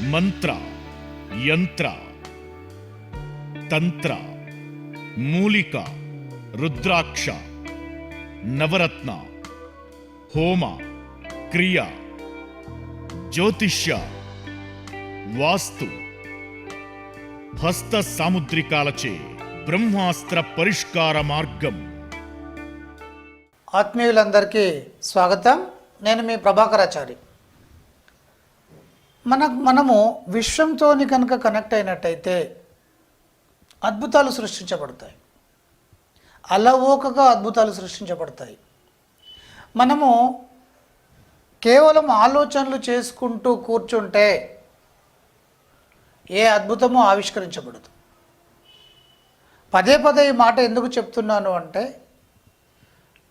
మంత్ర యంత్ర తంత్ర మూలిక రుద్రాక్ష నవరత్న హోమ క్రియ జ్యోతిష్య వాస్తు హస్త సాముద్రికాలచే బ్రహ్మాస్త్ర పరిష్కార మార్గం. ఆత్మీయులందరికీ స్వాగతం. నేను మీ ప్రభాకరాచారి. మనకు మనము విశ్వంతో కనుక కనెక్ట్ అయినట్టయితే అద్భుతాలు సృష్టించబడతాయి. అలవోకగా అద్భుతాలు సృష్టించబడతాయి. మనము కేవలం ఆలోచనలు చేసుకుంటూ కూర్చుంటే ఏ అద్భుతమో ఆవిష్కరించబడదు. పదే పదే ఈ మాట ఎందుకు చెప్తున్నాను అంటే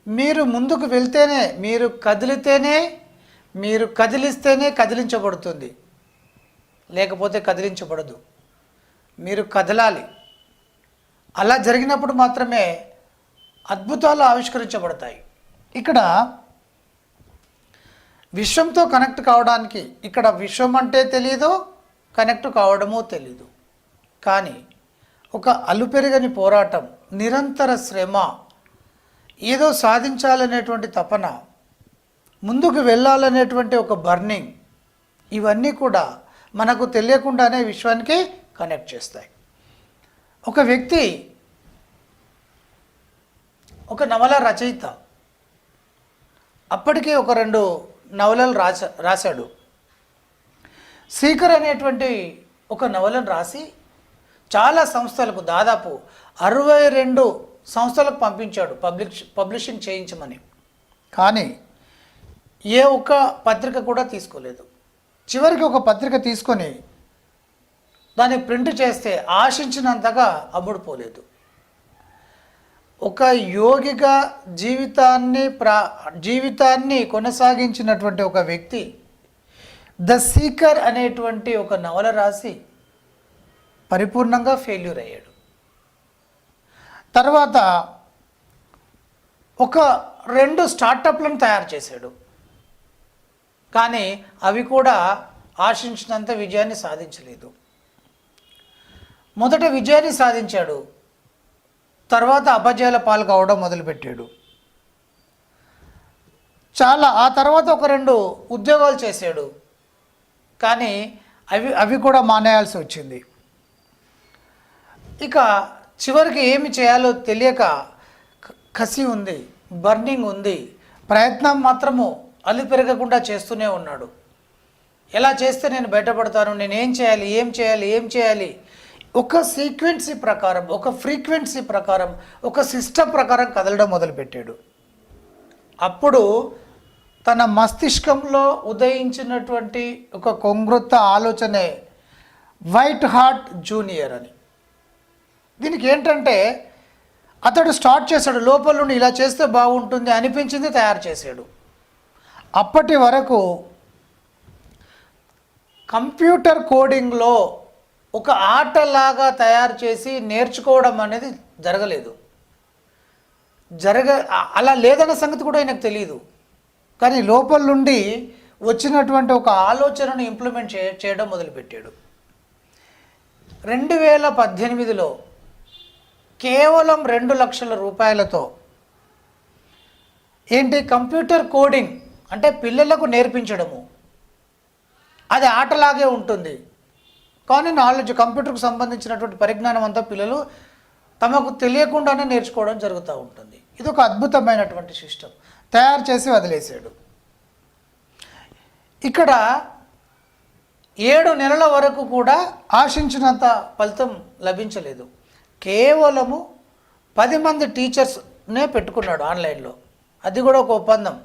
మీరు ముందుకు వెళ్తేనే మీరు కదిలితేనే మీరు కదిలిస్తేనే కదిలించబడుతుంది. లేకపోతే కదిలించబడదు. మీరు కదలాలి. అలా జరిగినప్పుడు మాత్రమే అద్భుతాలు ఆవిష్కరించబడతాయి. ఇక్కడ విశ్వంతో కనెక్ట్ కావడానికి ఇక్కడ విశ్వం అంటే తెలీదు కనెక్ట్ కావడమో తెలీదు. కానీ ఒక అలుపెరగని పోరాటం నిరంతర శ్రమ ఏదో సాధించాలనేటువంటి తపన ముందుకు వెళ్ళాలనేటువంటి ఒక బర్నింగ్ ఇవన్నీ కూడా మనకు తెలియకుండానే విశ్వానికి కనెక్ట్ చేస్తాయి. ఒక వ్యక్తి ఒక నవల రచయిత అప్పటికే ఒక రెండు నవలలు రాస రాశాడు. సీకర్ అనేటువంటి ఒక నవలను రాసి చాలా సంస్థలకు దాదాపు అరవై రెండు సంస్థలకు పంపించాడు పబ్లిష్ పబ్లిషింగ్ చేయించమని. కానీ ఏ ఒక్క పత్రిక కూడా తీసుకోలేదు. చివరికి ఒక పత్రిక తీసుకొని దాన్ని ప్రింట్ చేస్తే ఆశించినంతగా అమ్ముడుపోలేదు ఒక యోగిగా జీవితాన్ని ప్రా జీవితాన్ని కొనసాగించినటువంటి ఒక వ్యక్తి ద సీకర్ అనేటువంటి ఒక నవల రాసి పరిపూర్ణంగా ఫెయిల్యూర్ అయ్యాడు. తర్వాత ఒక రెండు స్టార్టప్లను తయారు చేశాడు. కానీ అవి కూడా ఆశించినంత విజయాన్ని సాధించలేదు. మొదట విజయాన్ని సాధించాడు. తర్వాత అపజయాల పాలు కావడం మొదలుపెట్టాడు. చాలా ఆ తర్వాత ఒక రెండు ఉద్యోగాలు చేశాడు. కానీ అవి అవి కూడా మానేయాల్సి వచ్చింది. ఇక చివరికి ఏమి చేయాలో తెలియక కసి ఉంది బర్నింగ్ ఉంది. ప్రయత్నం మాత్రము అల్లు పెరగకుండా చేస్తూనే ఉన్నాడు. ఎలా చేస్తే నేను బయటపడతాను నేను ఏం చేయాలి ఏం చేయాలి ఏం చేయాలి? ఒక సీక్వెన్సీ ప్రకారం ఒక ఫ్రీక్వెన్సీ ప్రకారం ఒక సిస్టమ్ ప్రకారం కదలడం మొదలుపెట్టాడు. అప్పుడు తన మస్తిష్కంలో ఉదయించినటువంటి ఒక కొంగృత్త ఆలోచనే వైట్ హార్ట్ జూనియర్ అని. దీనికి ఏంటంటే అతడు స్టార్ట్ చేశాడు లోపల నుండి ఇలా చేస్తే బాగుంటుంది అనిపించింది తయారు చేశాడు. అప్పటి వరకు కంప్యూటర్ కోడింగ్లో ఒక ఆటలాగా తయారు చేసి నేర్చుకోవడం అనేది జరగలేదు. జరగ అలా లేదన్న సంగతి కూడా ఆయనకు తెలియదు కానీ లోపల నుండి వచ్చినటువంటి ఒక ఆలోచనను ఇంప్లిమెంట్ చే చేయడం మొదలుపెట్టాడు. రెండు వేల పద్దెనిమిదిలో కేవలం రెండు లక్షల రూపాయలతో ఏంటి కంప్యూటర్ కోడింగ్ అంటే పిల్లలకు నేర్పించడము. అది ఆటలాగే ఉంటుంది. కానీ నాలెడ్జ్ కంప్యూటర్కు సంబంధించినటువంటి పరిజ్ఞానం అంతా పిల్లలు తమకు తెలియకుండానే నేర్చుకోవడం జరుగుతూ ఉంటుంది. ఇది ఒక అద్భుతమైనటువంటి సిస్టమ్ తయారు చేసి వదిలేశాడు. ఇక్కడ ఏడు నెలల వరకు కూడా ఆశించినంత ఫలితం లభించలేదు. కేవలము పది మంది టీచర్స్నే పెట్టుకున్నాడు ఆన్లైన్లో. అది కూడా ఒక ఒప్పందం.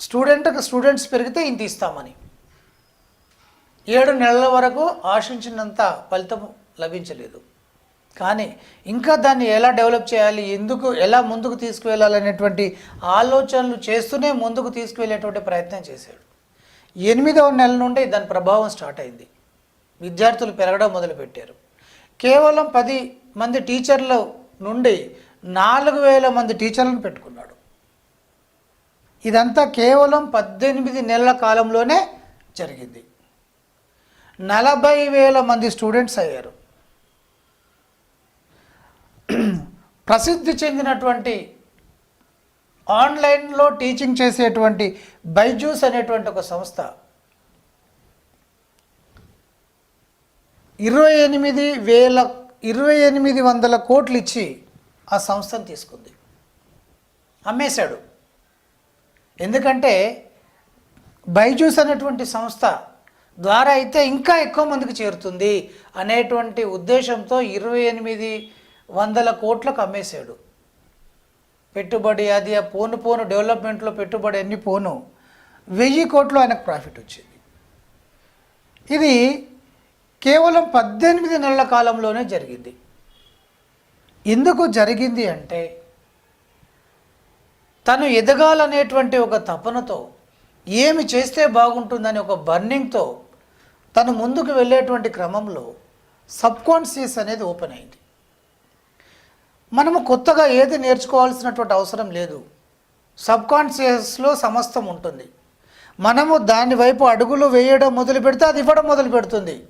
స్టూడెంట్కి స్టూడెంట్స్ పెరిగితే ఇంత ఇస్తామని. ఏడు నెలల వరకు ఆశించినంత ఫలితం లభించలేదు. కానీ ఇంకా దాన్ని ఎలా డెవలప్ చేయాలి ఎందుకు ఎలా ముందుకు తీసుకువెళ్ళాలనేటువంటి ఆలోచనలు చేస్తూనే ముందుకు తీసుకువెళ్ళేటువంటి ప్రయత్నం చేశాడు. ఎనిమిదవ నెల నుండి దాని ప్రభావం స్టార్ట్ అయింది. విద్యార్థులు పెరగడం మొదలుపెట్టారు. కేవలం పది మంది టీచర్ల నుండి నాలుగు వేల మంది టీచర్లను పెట్టుకున్నాడు. ఇదంతా కేవలం పద్దెనిమిది నెలల కాలంలోనే జరిగింది. నలభై వేల మంది స్టూడెంట్స్ అయ్యారు. ప్రసిద్ధి చెందినటువంటి ఆన్లైన్లో టీచింగ్ చేసేటువంటి బైజూస్ అనేటువంటి ఒక సంస్థ ఇరవై ఎనిమిది వేల ఇరవై ఎనిమిది వందల కోట్లు ఇచ్చి ఆ సంస్థను తీసుకుంది. అమ్మేశాడు. ఎందుకంటే బైజూస్ అనేటువంటి సంస్థ ద్వారా అయితే ఇంకా ఎక్కువ మందికి చేరుతుంది అనేటువంటి ఉద్దేశంతో ఇరవై ఎనిమిది వందల కోట్లకు అమ్మేశాడు. పెట్టుబడి అది ఆ పోను పోను డెవలప్మెంట్లో పెట్టుబడి అన్ని పోను. వెయ్యి కోట్లు ఆయనకు ప్రాఫిట్ వచ్చింది. ఇది కేవలం పద్దెనిమిది నెలల కాలంలోనే జరిగింది. ఎందుకు జరిగింది అంటే తను ఎదగాలనేటువంటి ఒక తపనతో ఏమి చేస్తే బాగుంటుందని ఒక బర్నింగ్తో తను ముందుకు వెళ్ళేటువంటి క్రమంలో సబ్కాన్షియస్ అనేది ఓపెన్ అయింది. మనము కొత్తగా ఏది నేర్చుకోవాల్సినటువంటి అవసరం లేదు. సబ్కాన్షియస్లో సమస్తం ఉంటుంది. మనము దాని వైపు అడుగులు వేయడం మొదలు పెడితే అది ఇవ్వడం మొదలు పెడుతుంది.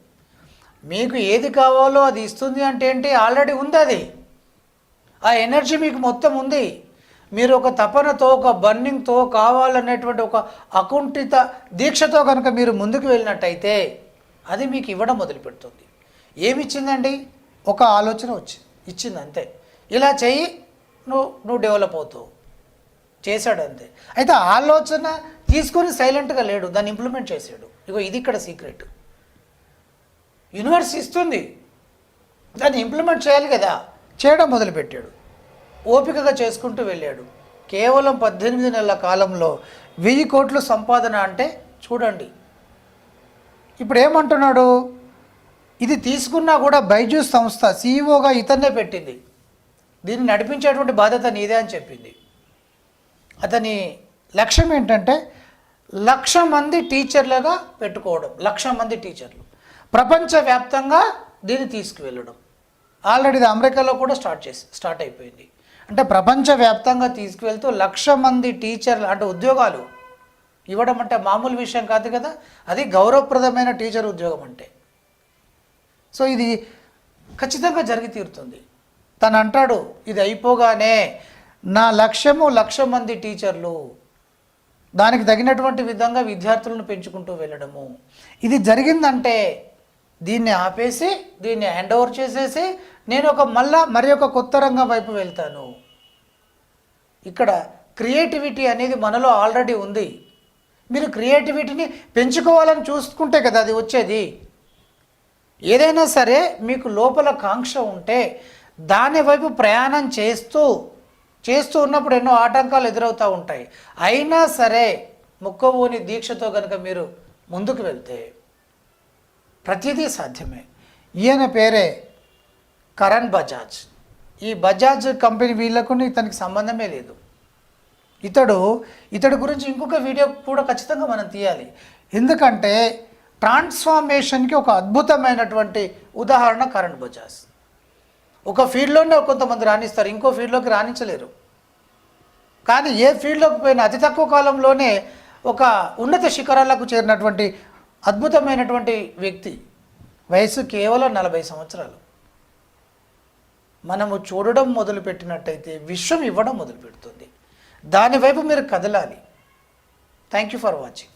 మీకు ఏది కావాలో అది ఇస్తుంది అంటే ఏంటి? ఆల్రెడీ ఉంది అది. ఆ ఎనర్జీ మీకు మొత్తం ఉంది. మీరు ఒక తపనతో ఒక బర్నింగ్తో కావాలనేటువంటి ఒక అకుంఠిత దీక్షతో కనుక మీరు ముందుకు వెళ్ళినట్టయితే అది మీకు ఇవ్వడం మొదలుపెడుతుంది. ఏమిచ్చిందండి? ఏమి ఇచ్చిందండి ఒక ఆలోచన వచ్చింది. ఇచ్చింది అంతే ఇలా చెయ్యి నువ్వు నువ్వు డెవలప్ అవుతావు చేశాడు అంతే అయితే ఆలోచన తీసుకొని సైలెంట్గా లేడు. దాన్ని ఇంప్లిమెంట్ చేశాడు. ఇగో ఇది ఇక్కడ సీక్రెట్ యూనివర్స్ ఇస్తుంది. దాన్ని ఇంప్లిమెంట్ చేయాలి కదా. చేయడం మొదలుపెట్టాడు. ఓపికగా చేసుకుంటూ వెళ్ళాడు. కేవలం పద్దెనిమిది నెలల కాలంలో వెయ్యి కోట్లు సంపాదన అంటే చూడండి. ఇప్పుడు ఏమంటున్నాడు ఇది తీసుకున్నా కూడా బైజూస్ సంస్థ సీఈఓగా ఇతన్నే పెట్టింది. దీన్ని నడిపించేటువంటి బాధ్యత నీదే అని చెప్పింది. అతని లక్ష్యం ఏంటంటే లక్ష మంది టీచర్లుగా పెట్టుకోవడం. లక్ష మంది టీచర్లు. ప్రపంచవ్యాప్తంగా దీన్ని తీసుకువెళ్ళడం. ఆల్రెడీ ఇది అమెరికాలో కూడా స్టార్ట్ చేసి స్టార్ట్ అయిపోయింది. అంటే ప్రపంచవ్యాప్తంగా తీసుకువెళ్తూ లక్ష మంది టీచర్లు అంటే ఉద్యోగాలు ఇవ్వడం అంటే మామూలు విషయం కాదు కదా. అది గౌరవప్రదమైన టీచర్ ఉద్యోగం అంటే. సో ఇది ఖచ్చితంగా జరిగి తీరుతుంది. తను అంటాడు ఇది అయిపోగానే నా లక్ష్యము లక్ష మంది టీచర్లు. దానికి తగినటువంటి విధంగా విద్యార్థులను పెంచుకుంటూ వెళ్ళడము. ఇది జరిగిందంటే దీన్ని ఆపేసి దీన్ని హ్యాండ్ ఓవర్ చేసేసి నేను ఒక మళ్ళా మరి ఒక కొత్త రంగం వైపు వెళ్తాను. ఇక్కడ క్రియేటివిటీ అనేది మనలో ఆల్రెడీ ఉంది. మీరు క్రియేటివిటీని పెంచుకోవాలని చూసుకుంటే కదా అది వచ్చేది. ఏదైనా సరే మీకు లోపల కాంక్ష ఉంటే దాని వైపు ప్రయాణం చేస్తూ చేస్తూ ఉన్నప్పుడు ఎన్నో ఆటంకాలు ఎదురవుతూ ఉంటాయి. అయినా సరే ముక్కవోని దీక్షతో కనుక మీరు ముందుకు వెళ్తే ప్రతిదీ సాధ్యమే. ఈయన పేరే కరణ్ బజాజ్. ఈ బజాజ్ కంపెనీ వీళ్ళకు ఇతనికి సంబంధమే లేదు. ఇతడు ఇతడి గురించి ఇంకొక వీడియో కూడా ఖచ్చితంగా మనం తీయాలి. ఎందుకంటే ట్రాన్స్ఫార్మేషన్కి ఒక అద్భుతమైనటువంటి ఉదాహరణ కరణ్ బజాజ్. ఒక ఫీల్డ్లోనే కొంతమంది రాణిస్తారు ఇంకో ఫీల్డ్లోకి రాణించలేరు. కానీ ఏ ఫీల్డ్లోకి పోయినా అతి తక్కువ కాలంలోనే ఒక ఉన్నత శిఖరాలకు చేరినటువంటి అద్భుతమైనటువంటి వ్యక్తి. వయసు కేవలం నలభై సంవత్సరాలు. మనము చూడడం మొదలుపెట్టినట్టయితే విశ్వం ఇవ్వడం మొదలుపెడుతుంది. దానివైపు మీరు కదలాలి. Thank you for watching